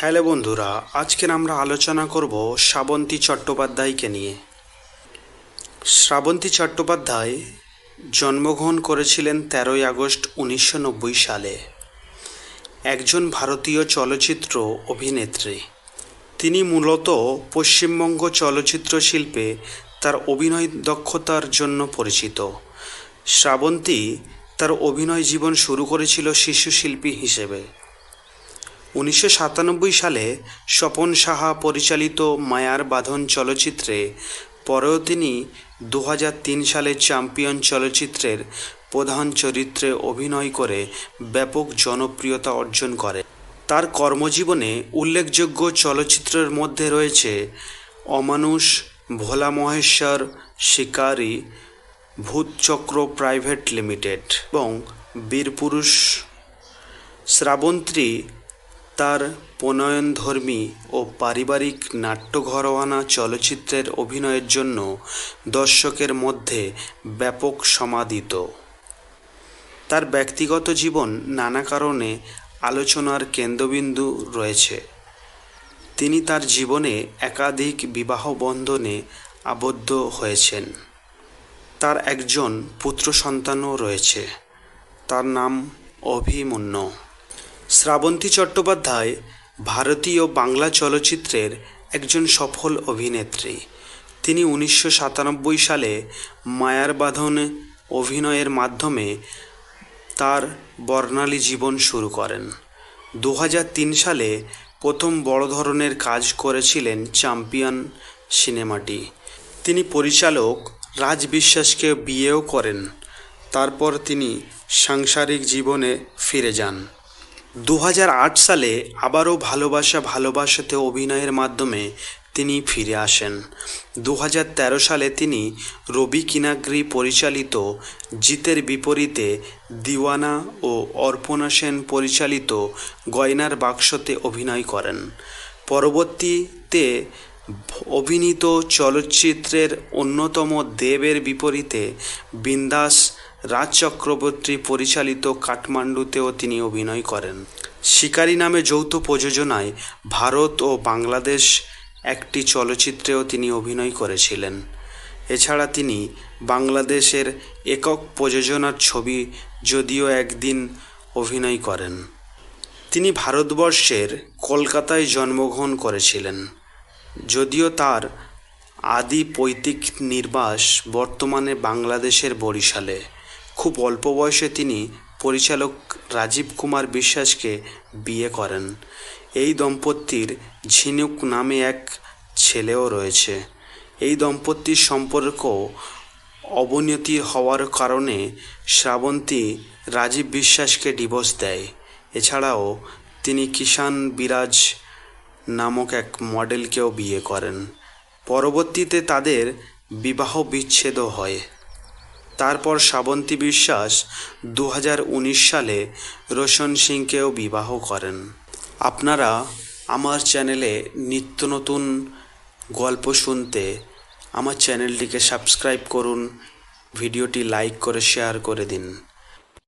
Hello বন্ধুরা আজকের আমরা আলোচনা করব শ্রাবন্তী চট্টোপাধ্যায়কে নিয়ে। শ্রাবন্তী চট্টোপাধ্যায় জন্মগ্রহণ করেছিলেন তেরোই আগস্ট উনিশশো নব্বই সালে। একজন ভারতীয় চলচ্চিত্র অভিনেত্রী। তিনি মূলত পশ্চিমবঙ্গ চলচ্চিত্র শিল্পে তার অভিনয় দক্ষতার জন্য পরিচিত। শ্রাবন্তী তার অভিনয় জীবন শুরু করেছিল শিশু শিল্পী হিসেবে। উনিশশো সাতানব্বই সালে স্বপন সাহা পরিচালিত মায়ার বাঁধন চলচ্চিত্রে, পরেও তিনি দু সালে চ্যাম্পিয়ন চলচ্চিত্রের প্রধান চরিত্রে অভিনয় করে ব্যাপক জনপ্রিয়তা অর্জন করে। তার কর্মজীবনে উল্লেখযোগ্য চলচ্চিত্রের মধ্যে রয়েছে অমানুষ, ভোলা মহেশ্বর, শিকারী ভূতচক্র প্রাইভেট লিমিটেড এবং বীরপুরুষ শ্রাবন্তী তার প্রণয়নধর্মী ও পারিবারিক নাট্যঘরোয়ানা চলচ্চিত্রের অভিনয়ের জন্য দর্শকের মধ্যে ব্যাপক সমাদিত। তার ব্যক্তিগত জীবন নানা কারণে আলোচনার কেন্দ্রবিন্দু রয়েছে। তিনি তার জীবনে একাধিক বিবাহ বন্ধনে আবদ্ধ হয়েছেন। তার একজন পুত্র সন্তানও রয়েছে। তার নাম অভিমন্যু। শ্রাবন্তী চট্টোপাধ্যায় ভারতীয় বাংলা চলচ্চিত্রের একজন সফল অভিনেত্রী। তিনি উনিশশো সাতানব্বই সালে মায়ার বাঁধনে অভিনয়ের মাধ্যমে তার বর্ণালী জীবন শুরু করেন। দু সালে প্রথম বড় ধরনের কাজ করেছিলেন চ্যাম্পিয়ন সিনেমাটি। তিনি পরিচালক রাজ বিশ্বাসকে বিয়েও করেন। তারপর তিনি সাংসারিক জীবনে ফিরে যান। দু হাজার আট সালে আবারও ভালোবাসা ভালোবাসাতে অভিনয়ের মাধ্যমে তিনি ফিরে আসেন। দু হাজার তেরো সালে তিনি রবি কিনাগ্রি পরিচালিত জিতের বিপরীতে দিওয়ানা ও অর্পণা সেন পরিচালিত গয়নার বাক্সতে অভিনয় করেন। পরবর্তীতে অভিনীত চলচ্চিত্রের অন্যতম দেবের বিপরীতে বিন্দাস রাজ চক্রবর্তী পরিচালিত কাঠমান্ডুতেও তিনি অভিনয় করেন। শিকারী নামে যৌথ প্রযোজনায় ভারত ও বাংলাদেশ একটি চলচ্চিত্রেও তিনি অভিনয় করেছিলেন। এছাড়া তিনি বাংলাদেশের একক প্রযোজনার ছবি যদিও একদিন অভিনয় করেন। তিনি ভারতবর্ষের কলকাতায় জন্মগ্রহণ করেছিলেন। যদিও তার আদি পৈতৃক নির্বাস বর্তমানে বাংলাদেশের বরিশালে। খুব অল্প বয়সে তিনি পরিচালক রাজীব কুমার বিশ্বাসকে বিয়ে করেন। এই দম্পতির ঝিনুক নামে এক ছেলেও রয়েছে। এই দম্পতির সম্পর্ক অবনতি হওয়ার কারণে শ্রাবন্তী রাজীব বিশ্বাসকে ডিভোর্স দেয়। এছাড়াও তিনি কিষান বিরাজ নামক এক মডেলকেও বিয়ে করেন। পরবর্তীতে তাদের বিবাহ বিচ্ছেদও হয়। তারপর শ্রাবন্তী বিশ্বাস দু হাজার উনিশ সালে রোশন সিংকেও বিবাহ করেন। আপনারা আমার চ্যানেলে নিত্য নতুন গল্প শুনতে আমার চ্যানেলটিকে সাবস্ক্রাইব করুন, ভিডিওটি লাইক করে, শেয়ার করে দিন।